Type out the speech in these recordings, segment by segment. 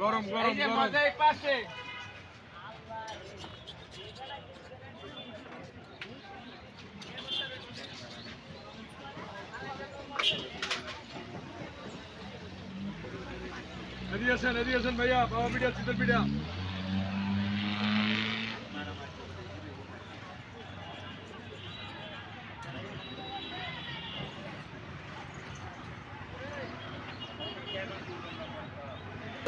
গরম গরম এই যে গরম মজা এই পাশে এদিকে আসেন এদিকে আসেন ভাইয়া বাবা পিঠা চিতল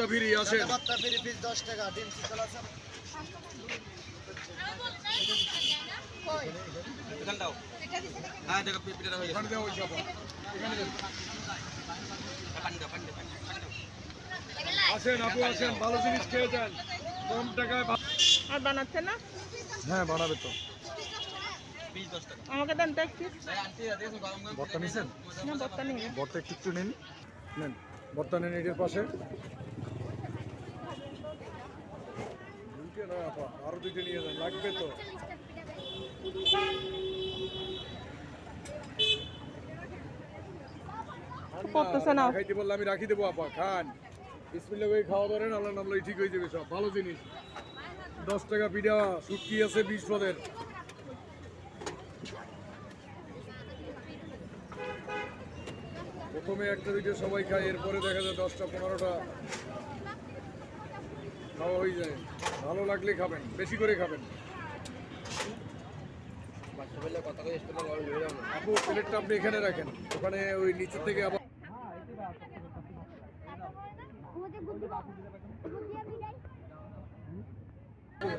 পিঠা ভিড়ি আসেন ভর্তা ফ্রি পিস দশ টাকা ডিম শীতল আছে। আসেন আপু আসেন ভালো জিনিস খেয়ে যান। কম টাকায় আর বানাচ্ছে না? হ্যাঁ বানাবে তো। আমাকে দেন তো একটু। ভর্তা নিছেন? না বর্তা নিয়ে ভর্তা একটু একটু নিন। নেন ভর্তা নেন এটার পাশে। দুইটা না। আপা আরও নিয়ে যান লাগবে তো আমি রাখি দেবো, আপা, খান। বিসমিল্লাহ করে খাওয়া ধরেন আল্লাহ নামলাই ঠিক হয়ে যাবে সব। ভালো জিনিস। দশ টাকা পিঠা, শুটকি আছে বিশ পদের। প্রথমে একটা দুইটা সবাই খায়, এরপরে দেখা যায় দশটা, পনেরোটা। খাওয়া হয়ে যায় ভালো লাগলে খাবেন বেশি করে খাবেন। আপু প্লেটটা আপনি এখানে রাখেন ওখানে ওই নিচে থেকে আবার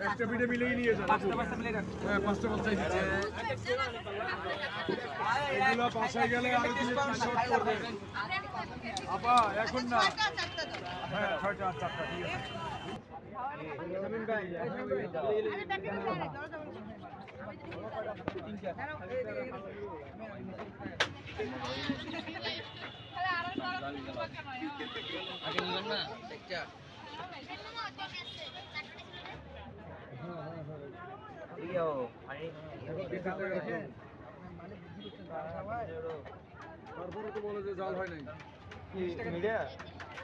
একটা পিঠে মিলেই নিয়ে যান হ্যাঁ পাঁচটা বাচ্চাই দিচ্ছে এগুলো বাসায় গেলে আর শর্ট করবে আপা এখন না। তারপরে তো বলে যে জাল হয় নাই দিয়ে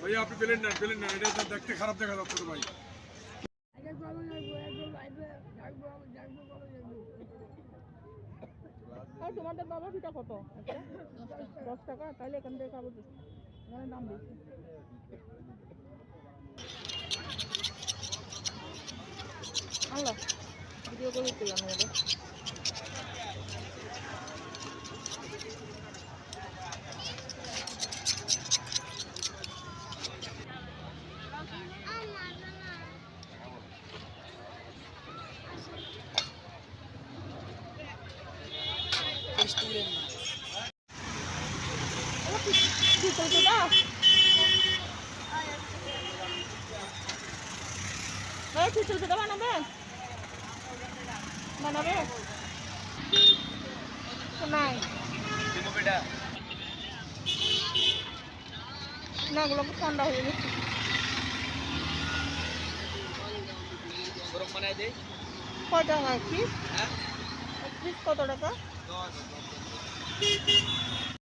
যদি আপনি পেলেন না পেলেন না এটা দেখতে খারাপ দেখা যাচ্ছে ভাই আর তোমাদের বাবা পিঠা কত? দশ টাকা? তাহলে এখান থেকে খাব। এখানে দাম বেশি। আল্লাহ ভিডিও করে দিতে জানো কি এই খিচুড়ি পিঠা বানাবে বানাবে নাই না ওগুলো ঠান্ডা হয়ে গেছে কয় টাকা পিস কত টাকা? দশ